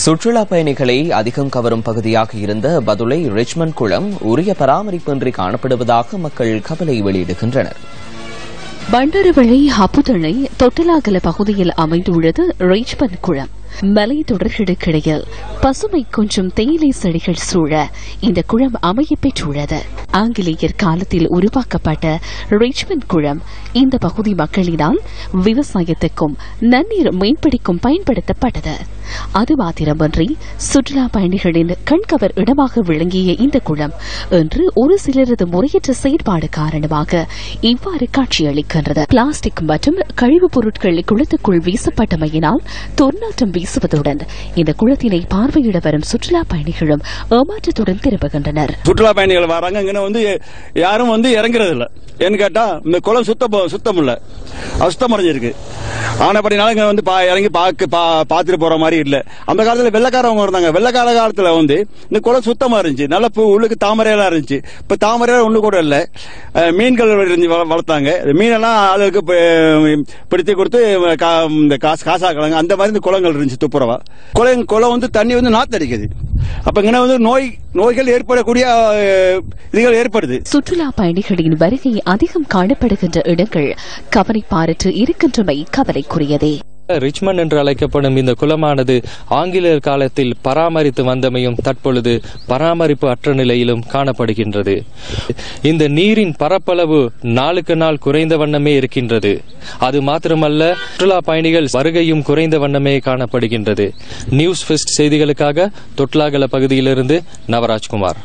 சுற்றுலா பயணிகளை அதிகம் கவரும் பகுதியாக இருந்த பதுளை ரிச்மண்ட் குளம் உரிய பராமரிப்பின்றி காணப்படுவதாக மக்கள் கவலை வெளியிடுகின்றனர். பண்டருவளை அப்புதளை தொட்டிலாகல பகுதியில் அமைந்துள்ளது ரிச்மண்ட் குளம். மலைத்தொடர்களுக்கிடையில் பசுமை கொஞ்சம் தேயிலை செடிகள் சூழ இந்த குளம் அமைய பெற்றுள்ளது. ஆங்கிலேயர் காலத்தில் உருவாக்கப்பட்ட ரிச்மண்ட் குளம் இந்த பகுதி மக்களினால் விவசாயத்துக்கும் நன்னீர் மீன்பிடிக்கும் பயன்படுத்தப்பட்டது. அது மாத்திரமன்றி சுற்றுலா பயணிகளின் கண்கவர் இடமாக விளங்கிய இந்த குளம் இன்று ஒரு சிலரது முறையற்ற செயற்பாடு காரணமாக இவ்வாறு காட்சியளிக்கின்றது. பிளாஸ்டிக் மற்றும் கழிவுப் பொருட்கள் குளத்துக்குள் வீசப்பட்டமையினால் துர்நாற்றம் வீசுவதுடன் இந்த குளத்தினை பார்வையிட வரும் சுற்றுலா பயணிகளும் ஏமாற்றத்துடன் திரும்புகின்றனர். சுற்றுலா பயணிகள் வராங்க இங்கே வந்து யாரும் வந்து இறங்குறது இல்ல ஏன்னு கேட்டா இந்த குளம் சுத்தம் சுத்தம் இல்ல அசுத்தம் அடைஞ்சிருக்கு ஆனப்படினால இங்க வந்து பா- இறங்கி பார்க்க பா- பார்த்துட்டு போற மாதிரி இல்ல. அந்த காலத்துல வெள்ளக்காரவங்க இருந்தாங்க. வெள்ளக்கார காலத்துல வந்து இந்த குளம் சுத்தமா இருந்துச்சு. நல்ல பூ உள்ளுக்கு தாமரையெல்லாம் இருந்துச்சு. இப்ப தாமரையெல்லாம் ஒண்ணு கூட இல்ல. மீன்கள் இருந்துச்சு, வளர்த்தாங்க. மீனெல்லாம் ஆளுக்கு பிடித்து கொடுத்து கா- இந்த காசு காசாக்கலாங்க அந்த மாதிரி இந்த குளங்கள் இருந்துச்சு துப்புரவா. குளம் குளம் வந்து தண்ணி வந்து நாத்தடிக்குது. அப்ப இங்கே வந்து நோய் நோய்கள் ஏற்படக்கூடிய இதுகள் ஏற்படுது. சுற்றுலா பயணிகளின் வருகை அதிகம் காணப்படுகின்ற இடங்கள் கவனிப்பாரற்று இருக்கின்றமை கவலைக்குரியதே. ரிச்மண்ட் என்று அழைக்கப்படும் இந்த குளமானது ஆங்கிலேயர் காலத்தில் பராமரித்து வந்தமையும் தற்பொழுது பராமரிப்பு அற்ற நிலையிலும் காணப்படுகின்றது. இந்த நீரின் பரப்பளவு நாளுக்கு நாள் குறைந்த வண்ணமே இருக்கின்றது. அது மாத்திரமல்ல சுற்றுலா பயணிகள் வருகையும் குறைந்த வண்ணமே காணப்படுகின்றது. நியூஸ் ஃபெஸ்ட் செய்திகளுக்காக தொட்லாகல பகுதியிலிருந்து நவராஜ்குமார்.